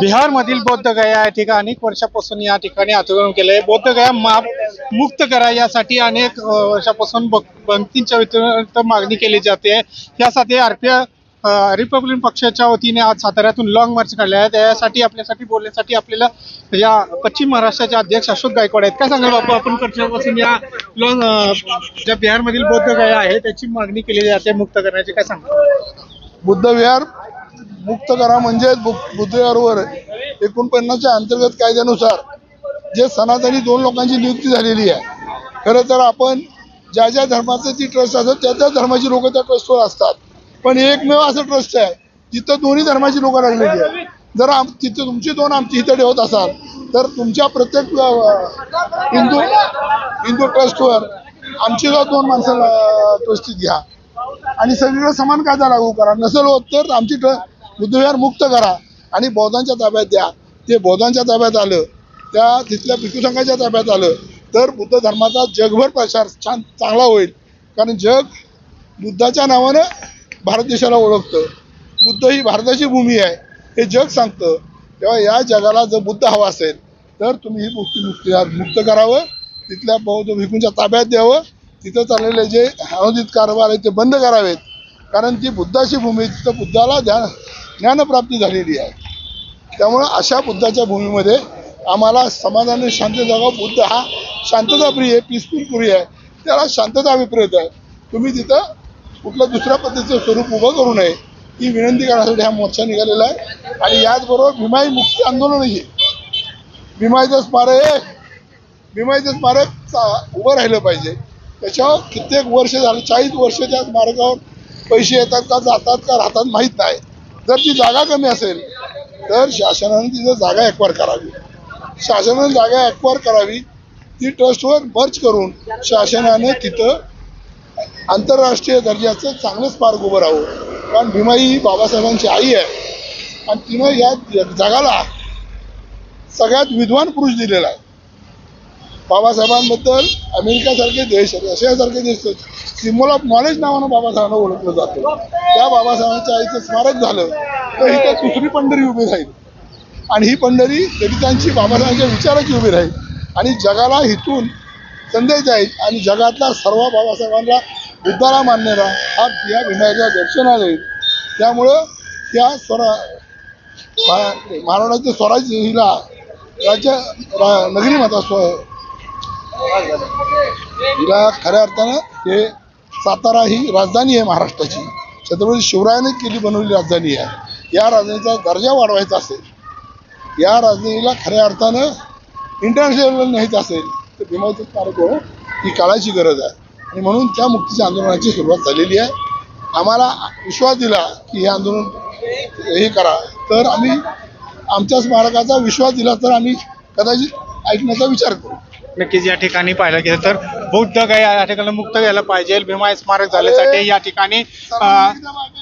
बिहारमधील बौद्धगया या ठिकाणी अनेक वर्षापासून या ठिकाणी आंदोलन केलंय. बौद्धगया माप मुक्त करा यासाठी अनेक वर्षापासून ब- बंदीच्या व्यतिरिक्त मागणी केली जाते. यासाठी आरपीआय रिपब्लिकन पक्षाच्या वतीने आज साताऱ्यातून लॉंग मार्च काढले आहे त्यासाठी आपल्यासाठी बोलण्यासाठी आपल्याला या पश्चिम महाराष्ट्राचे अध्यक्ष अशोक गायकवाड आहेत. काय सांगाल बापू? आपण वर्षापासून या लॉंग ज्या बिहारमधील बौद्धगया आहे त्याची मागणी केली जाते मुक्त करण्याची. काय सांगा बुद्धविहार मुक्त करा म्हणजेच बु- एकोणपन्नासच्या अंतर्गत कायद्यानुसार जे सनातनी दोन लोकांची नियुक्ती झालेली आहे खरं तर आपण ज्या ज्या धर्माचं ती ट्रस्ट असतात त्या त्या धर्माची लोक त्या ट्रस्टवर असतात. पण एकमेव असं ट्रस्ट आहे जिथं दोन्ही धर्माची लोक लागलेली आहे जर आम तिथं तुमची दोन आमची इथं ठेवत असाल तर तुमच्या प्रत्येक हिंदू हिंदू ट्रस्टवर आमची जर दोन माणसं ट्रस्टीत घ्या. आणि सगळीकडे समान कायदा लागू करा. नसेल होत तर आमची ट्र- बुद्धविहार मुक्त करा आणि बौद्धांच्या ताब्यात द्या. ते बौद्धांच्या ताब्यात आलं त्या तिथल्या भिक्खुसंघाच्या ताब्यात आलं तर बुद्ध धर्माचा जगभर प्रसार छान चांगला होईल. कारण जग बुद्धाच्या नावानं भारत देशाला ओळखतं. बुद्ध ही भारताची भूमी आहे. हे जग सांगतं. तेव्हा या जगाला जर बुद्ध हवा असेल तर तुम्ही ही मुक्ती मुक्ती मुक्त करावं. तिथल्या बौद्ध भिकूंच्या ताब्यात द्यावं. तिथं चाललेले जे अनुदित कारभार आहे ते बंद करावेत. कारण ती बुद्धाची भूमी तिथं बुद्धाला ध्यान ज्ञानप्राप्ती झालेली आहे. त्यामुळं अशा बुद्धाच्या भूमीमध्ये आम्हाला समाधान शांत जागा बुद्ध हा शांतताप्रिय आहे पीसफुलप्रिय आहे. त्याला शांतता अभिप्रेत आहे. तुम्ही तिथं कुठलं दुसऱ्या पद्धतीचं स्वरूप उभं करू नये ही विनंती करण्यासाठी हा मोर्चा निघालेला आहे. आणि याचबरोबर भीमाई मुक्ती आंदोलनही. भीमाईचं स्मारक भीमाईचं स्मारक उभं राहिलं पाहिजे. त्याच्यावर कित्येक वर्ष झालं चाळीस वर्ष त्या स्मारकावर पैसे येतात का जातात का राहतात माहीत नाही. जर ती जागा कमी असेल तर शासनाने तिथं जागा एक्वायर करावी. शासनाने जागा एक्वायर करावी ती ट्रस्टवर मर्च करून शासनाने तिथं आंतरराष्ट्रीय दर्जाचं चांगलं स्मारक उभं राहावं. कारण भीमाई ही बाबासाहेबांची आई आहे. आणि तिनं या जगाला सगळ्यात विद्वान पुरुष दिलेला आहे. बाबासाहेबांबद्दल अमेरिकासारखे देश रशियासारखे देश सिम्बॉल ऑफ नॉलेज नावानं बाबासाहेबांना ओळखलं जातं. त्या बाबासाहेबांच्या आईचं स्मारक झालं तर ही तर दुसरी पंढरी उभी राहील. आणि ही पंढरी दलितांची बाबासाहेबांच्या विचाराची उभी राहील. आणि जगाला हिथून संदेश जाईल आणि जगातला सर्व बाबासाहेबांना बुद्धाला मानणारा हा या विनायकाच्या दर्शनाला येईल. त्यामुळं त्या स्वरा महा- महाराष्ट्राच्या स्वराज हिला राज्य रा- नगरी माता स्व हिला खऱ्या अर्थानं हे सातारा ही राजधानी आहे महाराष्ट्राची. छत्रपती शिवरायाने केली बनवलेली राजधानी आहे. या राजधानीचा दर्जा वाढवायचा असेल या राजधानीला खऱ्या अर्थानं इंटरनॅशनल न्यायचं असेल तर भीमाचं स्मारक हो, ही काळाची गरज आहे. आणि म्हणून त्या मुक्तीच्या आंदोलनाची सुरुवात झालेली आहे. आम्हाला विश्वास दिला की हे आंदोलन हे करा. तर आम्ही आमच्या स्मारकाचा विश्वास दिला तर आम्ही कदाचित ऐकण्याचा विचार करू. नक्कीच या ठिकाणी पाहायला गेलं तर बौद्ध गया या ठिकाणी मुक्त व्हायला पाहिजे. भीमा स्मारक झाल्यासाठी या ठिकाणी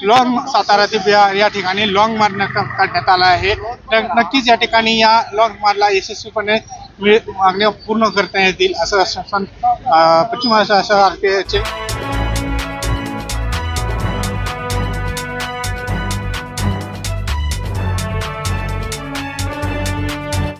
लॉंग सातारा ते बिहार या ठिकाणी लॉंग मार्ग काढण्यात आला आहे. तर नक्कीच या ठिकाणी या लॉंग मार्गला यशस्वीपणे मागण्या पूर्ण करता येतील असं आश्वासन पश्चिम महाराष्ट्र